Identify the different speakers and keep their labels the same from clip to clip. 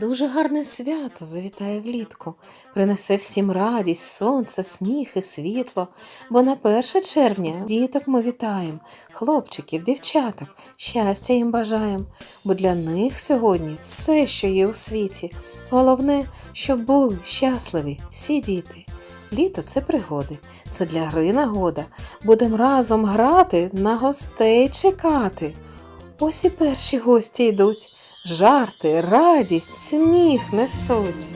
Speaker 1: Дуже гарне свято завітає влітку, принесе всім радість, сонце, сміх і світло. Бо на 1 червня діток ми вітаємо, хлопчиків, дівчаток, щастя їм бажаємо, бо для них сьогодні все, що є у світі. Головне, щоб були щасливі всі діти. Літо це пригоди, це для гри нагода. Будем разом грати, на гостей чекати. Ось і перші гості йдуть, жарти, радість, сміх несуть.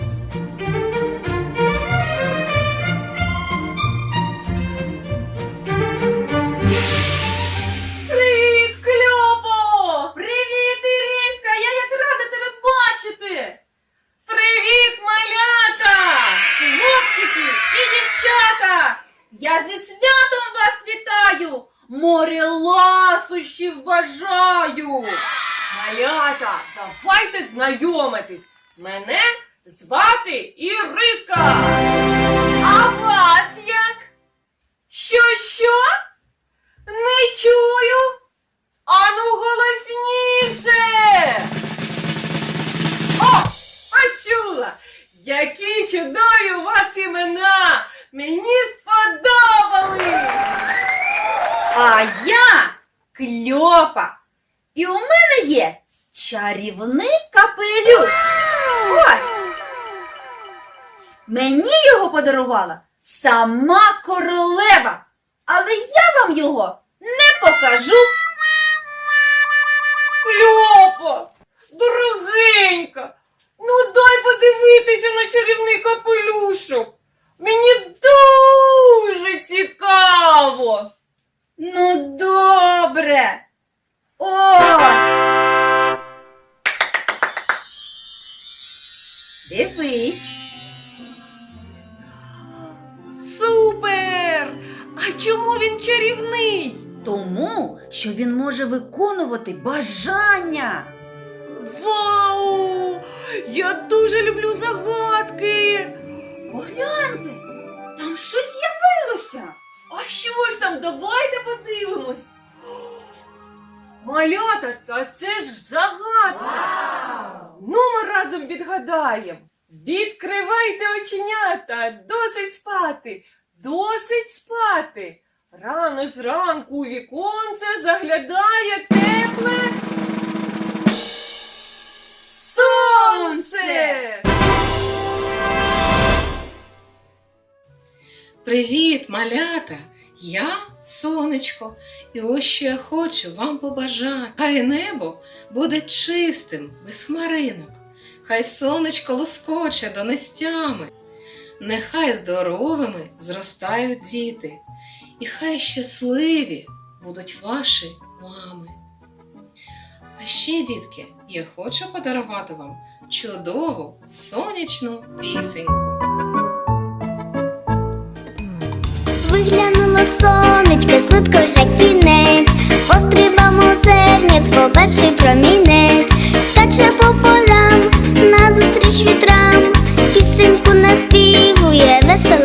Speaker 2: Малята, давайте знайомитись! Мене звати Іриска! А вас як? Що, що? Не чую. Ану голосніше. О, почула. Які чудові у вас імена. Мені сподобались. А я кльопа. І у мене є чарівний капелюх. Ось. Мені його подарувала сама королева. Але я вам його не покажу. Кльопа, дорогенька, ну дай подивитися на чарівний капелюшок. Мені дуже цікаво. Ну, добре. Ось. Дивись. Супер! А чому він чарівний?
Speaker 3: Тому, що він може виконувати бажання.
Speaker 2: Вау! Я дуже люблю загадки. Погляньте, там щось з'явилося. А що ж там? Давайте подивимось. Малята, та це ж загадка. Ну, ми разом відгадаємо. Відкривайте оченята, досить спати, досить спати. Рано зранку у віконце заглядає тепле сонце.
Speaker 1: Привіт, малята! Я сонечко, і ось що я хочу вам побажати. Хай небо буде чистим, без хмаринок, хай сонечко лоскоче донестями, нехай здоровими зростають діти, і хай щасливі будуть ваші мами. А ще, дітки, я хочу подарувати вам чудову сонячну пісеньку.
Speaker 4: Виглянуло сонечко, свитко вже кінець, пострибав по перший промінець, скаче по полям, назустріч вітрам, пісеньку наспівує, веселеньку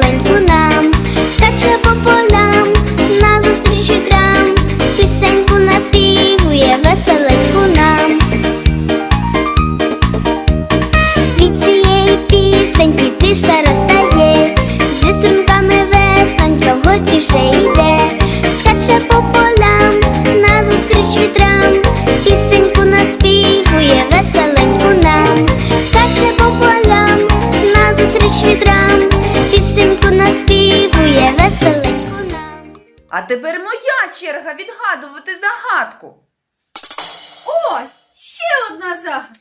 Speaker 3: тепер моя черга відгадувати загадку.
Speaker 2: Ось ще одна загадка.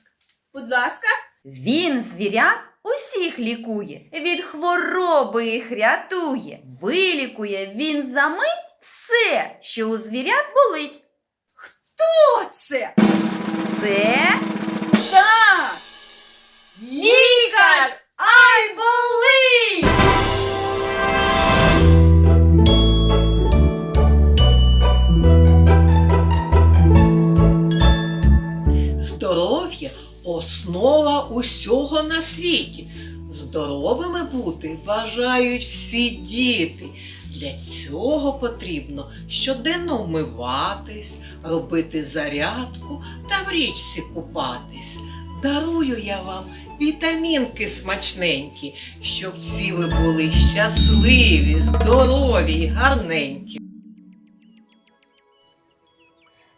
Speaker 2: Будь ласка.
Speaker 3: Він звірят усіх лікує, від хвороби їх рятує. Вилікує він за мить все, що у звірят болить.
Speaker 2: Хто це?
Speaker 3: Це
Speaker 2: Так! Лікар! Ай
Speaker 5: усього на світі. Здоровими бути бажають всі діти. Для цього потрібно щоденно вмиватись, робити зарядку та в річці купатись. Дарую я вам вітамінки смачненькі, щоб всі ви були щасливі, здорові й гарненькі.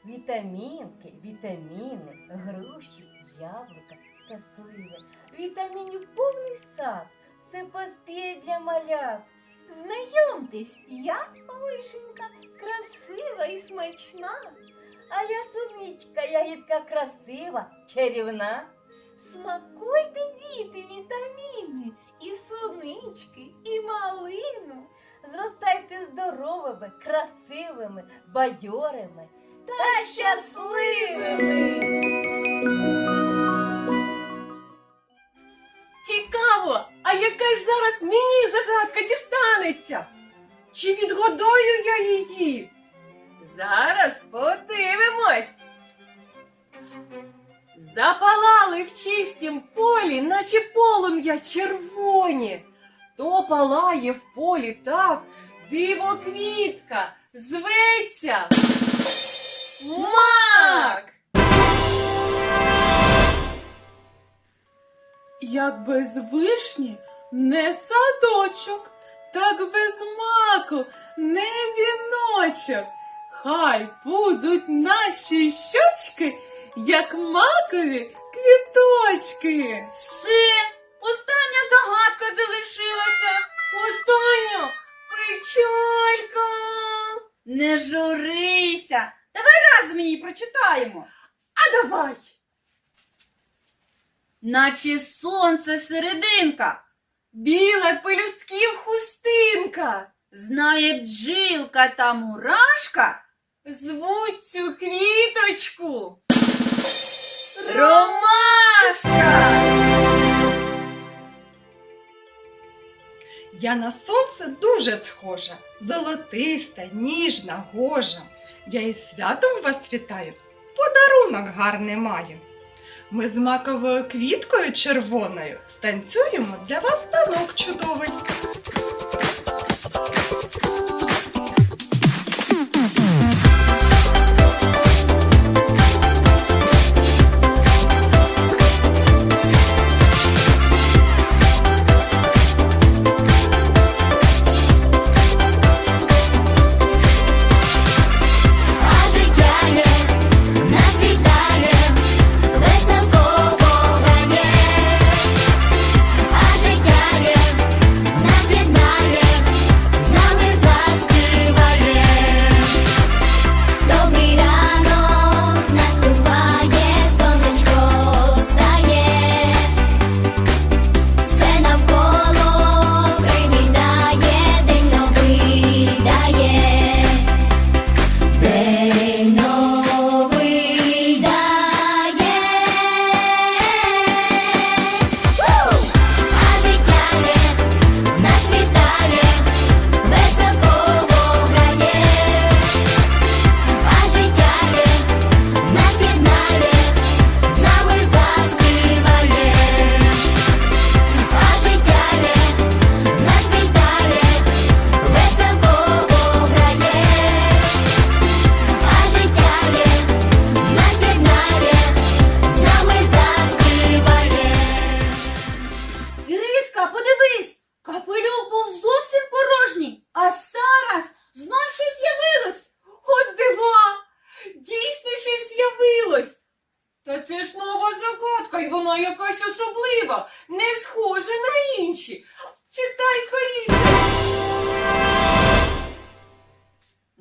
Speaker 2: Вітамінки, вітаміни, груші, яблука та сливи. Вітамінів повний сад. Все поспіє для малят. Знайомтесь, я вишенька, красива і смачна. А я суничка, ягідка красива, чарівна. Смакуйте, діти, вітаміни, і сунички, і малину. Зростайте здоровими, красивими, бадьорими та щасливими. Чи відгадаю я її? Зараз подивимось. Запалали в чистім полі, наче полум'я червоні. То палає в полі так, диво квітка, зветься. Мак!
Speaker 6: Як без вишні не садочок, так без маку не віночок. Хай будуть наші щочки, як макові квіточки.
Speaker 3: Все, остання загадка залишилася.
Speaker 2: Остання печалька.
Speaker 3: Не журися. Давай разом її прочитаємо.
Speaker 2: А давай.
Speaker 3: Наче сонце серединка,
Speaker 2: Біла пелюстків хустинка.
Speaker 3: знає бджілка та мурашка,
Speaker 2: Звуть цю квіточку.
Speaker 3: ромашка.
Speaker 7: Я на сонце дуже схожа, золотиста, ніжна, гожа. Я із святом вас вітаю, подарунок гарний маю. Ми з маковою квіткою червоною станцюємо для вас танок чудовий.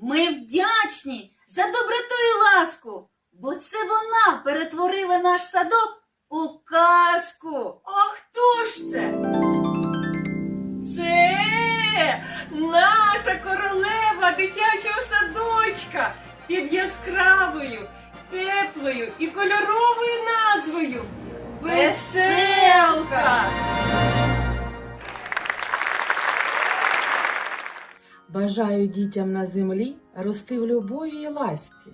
Speaker 3: Ми вдячні за доброту і ласку, бо це вона перетворила наш садок у казку.
Speaker 2: А хто ж це? Це наша королева дитячого садочка під яскравою, теплою і кольоровою назвою Веселка.
Speaker 8: Бажаю дітям на землі рости в любові і ласті.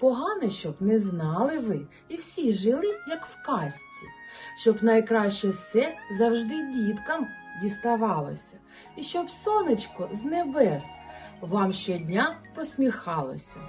Speaker 8: Погане, щоб не знали ви, і всі жили, як в казці, щоб найкраще все завжди діткам діставалося, і щоб сонечко з небес вам щодня посміхалося.